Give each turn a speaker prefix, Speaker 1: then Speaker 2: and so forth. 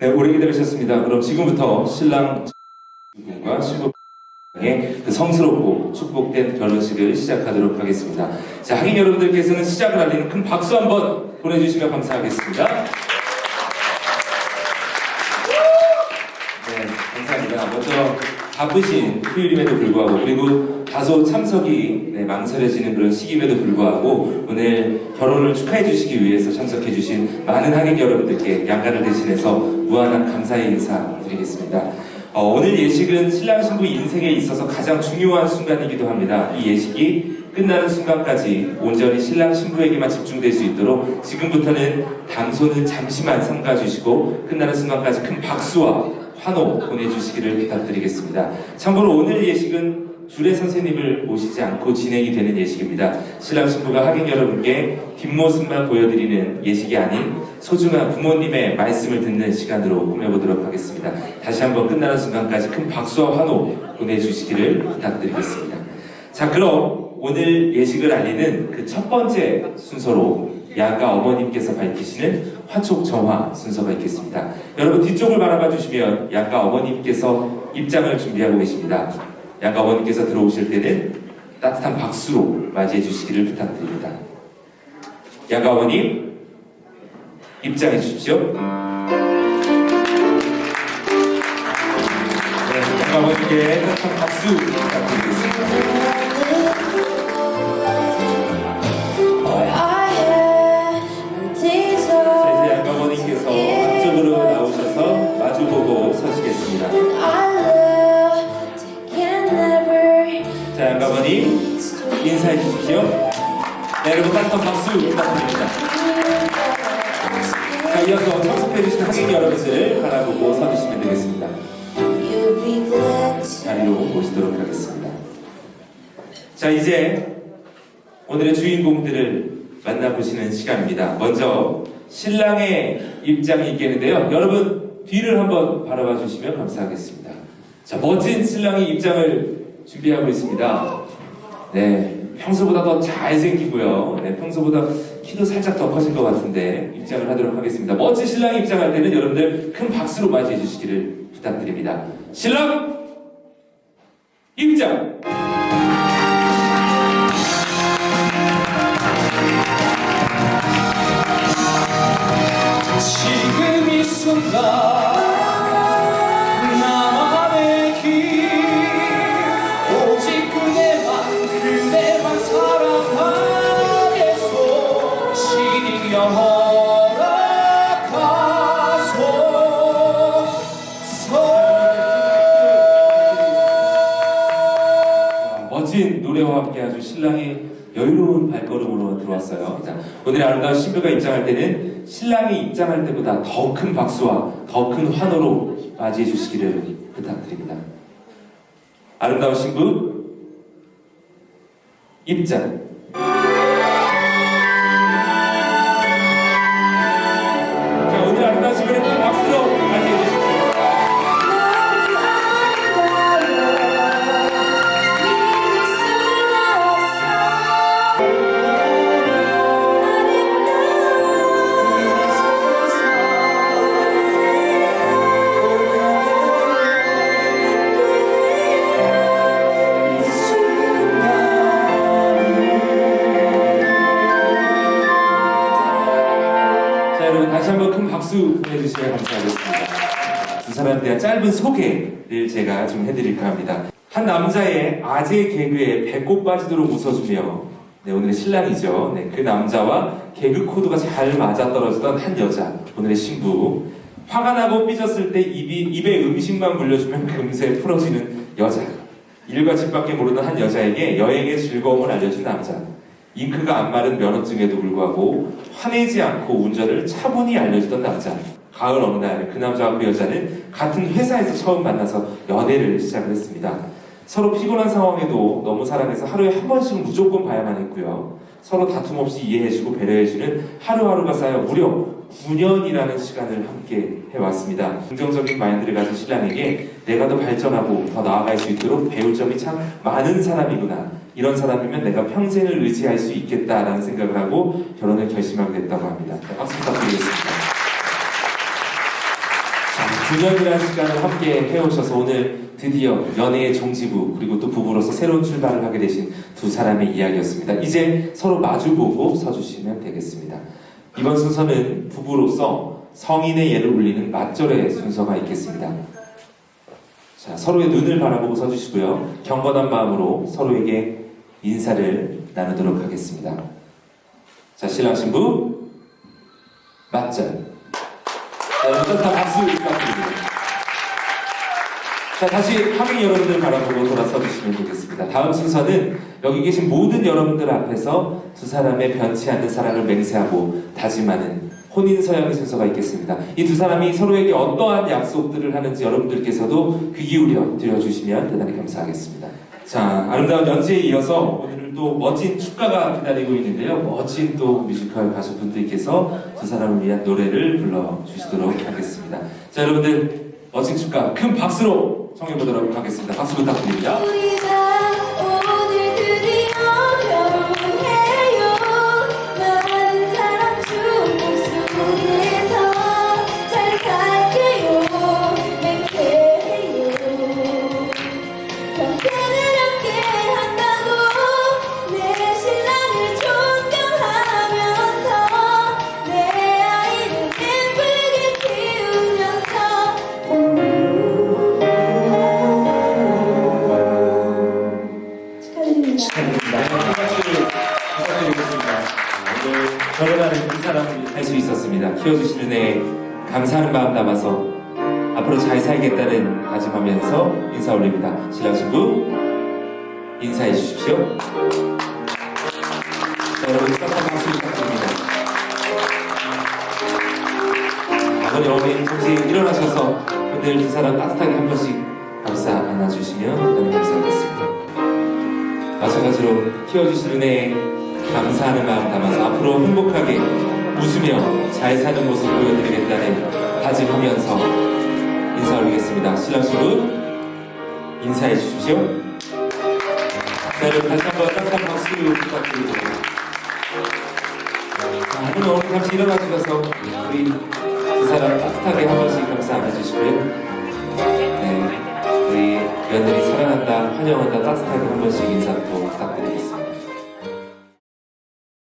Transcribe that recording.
Speaker 1: 네, 오래 기다리셨습니다. 그럼 지금부터 신랑 분과 신부의 그 성스럽고 축복된 결혼식을 시작하도록 하겠습니다. 자, 하객 여러분들께서는 시작을 알리는 큰 박수 한번 보내주시면 감사하겠습니다. 네, 감사합니다. 먼저 바쁘신 휴일임에도 불구하고 그리고 다소 참석이 네, 망설여지는 그런 시기임에도 불구하고 오늘 결혼을 축하해 주시기 위해서 참석해 주신 많은 하객 여러분들께 양가를 대신해서 무한한 감사의 인사 드리겠습니다. 어, 오늘 예식은 신랑 신부 인생에 있어서 가장 중요한 순간이기도 합니다. 이 예식이 끝나는 순간까지 온전히 신랑 신부에게만 집중될 수 있도록 지금부터는 당소는 잠시만 삼가 주시고 끝나는 순간까지 큰 박수와 환호 보내주시기를 부탁드리겠습니다. 참고로 오늘 예식은 주례 선생님을 모시지 않고 진행이 되는 예식입니다. 신랑 신부가 하객 여러분께 뒷모습만 보여드리는 예식이 아닌 소중한 부모님의 말씀을 듣는 시간으로 꾸며보도록 하겠습니다. 다시 한번 끝나는 순간까지 큰 박수와 환호 보내주시기를 부탁드리겠습니다. 자, 그럼 오늘 예식을 알리는 그 첫 번째 순서로 양가 어머님께서 밝히시는 화촉 정화 순서가 있겠습니다. 여러분 뒤쪽을 바라봐 주시면 양가 어머님께서 입장을 준비하고 계십니다. 양가 어머님께서 들어오실 때는 따뜻한 박수로 맞이해 주시기를 부탁드립니다. 양가 어머님 입장해 주십시오. 네, 양가 어머님께 따뜻한 박수 부탁드리겠습니다. 주십시오. 네, 여러분 따뜻한 박수 부탁드립니다. 자, 이어서 참석해 주신 하객 여러분들 바라보고 서주시면 되겠습니다. 자리로 모시도록 하겠습니다. 자, 이제 오늘의 주인공들을 만나보시는 시간입니다. 먼저 신랑의 입장이 있겠는데요. 여러분 뒤를 한번 바라봐 주시면 감사하겠습니다. 자, 멋진 신랑의 입장을 준비하고 있습니다. 네, 평소보다 더 잘생기고요. 네, 평소보다 키도 살짝 더 커진 것 같은데 입장을 하도록 하겠습니다. 멋진 신랑이 입장할 때는 여러분들 큰 박수로 맞이해 주시기를 부탁드립니다. 신랑 입장! 노래와 함께 아주 신랑이 여유로운 발걸음으로 들어왔어요. 자, 오늘 아름다운 신부가 입장할 때는 신랑이 입장할 때보다 더 큰 박수와 더 큰 환호로 맞이해 주시기를 부탁드립니다. 아름다운 신부 입장. 박수 보내주시면 감사하겠습니다. 두 사람에 대한 짧은 소개를 제가 좀 해드릴까 합니다. 한 남자의 아재 개그에 배꼽 빠지도록 웃어주며 네, 오늘의 신랑이죠. 네, 그 남자와 개그 코드가 잘 맞아떨어지던 한 여자, 오늘의 신부. 화가 나고 삐졌을 때 입이, 입에 음식만 물려주면 금세 풀어지는 여자. 일과 집 밖에 모르는 한 여자에게 여행의 즐거움을 알려준 남자. 잉크가 안 마른 면허증에도 불구하고 화내지 않고 운전을 차분히 알려주던 남자. 가을 어느 날 그 남자와 그 여자는 같은 회사에서 처음 만나서 연애를 시작을 했습니다. 서로 피곤한 상황에도 너무 사랑해서 하루에 한 번씩은 무조건 봐야만 했고요. 서로 다툼 없이 이해해주고 배려해주는 하루하루가 쌓여 무려 9년이라는 시간을 함께 해왔습니다. 긍정적인 마인드를 가진 신랑에게 내가 더 발전하고 더 나아갈 수 있도록 배울 점이 참 많은 사람이구나. 이런 사람이면 내가 평생을 의지할 수 있겠다라는 생각을 하고 결혼을 결심하게 됐다고 합니다. 네, 박수 부탁드리겠습니다. 9년이라는 시간을 함께 해오셔서 오늘 드디어 연애의 종지부 그리고 또 부부로서 새로운 출발을 하게 되신 두 사람의 이야기였습니다. 이제 서로 마주보고 서주시면 되겠습니다. 이번 순서는 부부로서 성인의 예를 울리는 맞절의 순서가 있겠습니다. 자, 서로의 눈을 바라보고 서주시고요. 경건한 마음으로 서로에게 인사를 나누도록 하겠습니다. 자, 신랑 신부 맞절. 자, 여러분 다 박수 부탁드립니다. 자, 다시 하객 여러분들 바라보고 돌아서 주시면 되겠습니다. 다음 순서는 여기 계신 모든 여러분들 앞에서 두 사람의 변치 않는 사랑을 맹세하고 다짐하는 혼인 서약의 순서가 있겠습니다. 이 두 사람이 서로에게 어떠한 약속들을 하는지 여러분들께서도 귀 기울여 들려주시면 대단히 감사하겠습니다. 자, 아름다운 연지에 이어서 오늘 또 멋진 축가가 기다리고 있는데요. 멋진 또 뮤지컬 가수분들께서 두 사람을 위한 노래를 불러주시도록 하겠습니다. 자, 여러분들 멋진 축가 큰 박수로 청해보도록 하겠습니다. 박수 부탁드립니다. 있었습니다. 키워주시는 애 감사하는 마음 담아서 앞으로 잘 살겠다는 다짐하면서 인사 올립니다. 신랑 신부 인사해 주십시오. 자, 여러분 따뜻한 박수 부탁드립니다. 아버지 어머니 혹시 일어나셔서 오늘 두 사람 따뜻하게 한 번씩 감싸 안아주시면 대단히 감사하겠습니다. 마찬가지로 키워주시는 애 감사하는 마음 담아서 앞으로 행복하게 웃으며 잘 사는 모습 보여드리겠다는 다짐하면서 인사 올리겠습니다. 신랑 신부 인사해 주십시오. 자, 여러분 다시 한번 따뜻한 박수 부탁드립니다. 자, 오늘 오늘 잠시 일어나 주셔서 우리 두 사람 따뜻하게 한 번씩 감사 안아주시고요. 네, 우리 며느리 사랑한다, 환영한다 따뜻하게 한 번씩 인사 또 부탁드리겠습니다.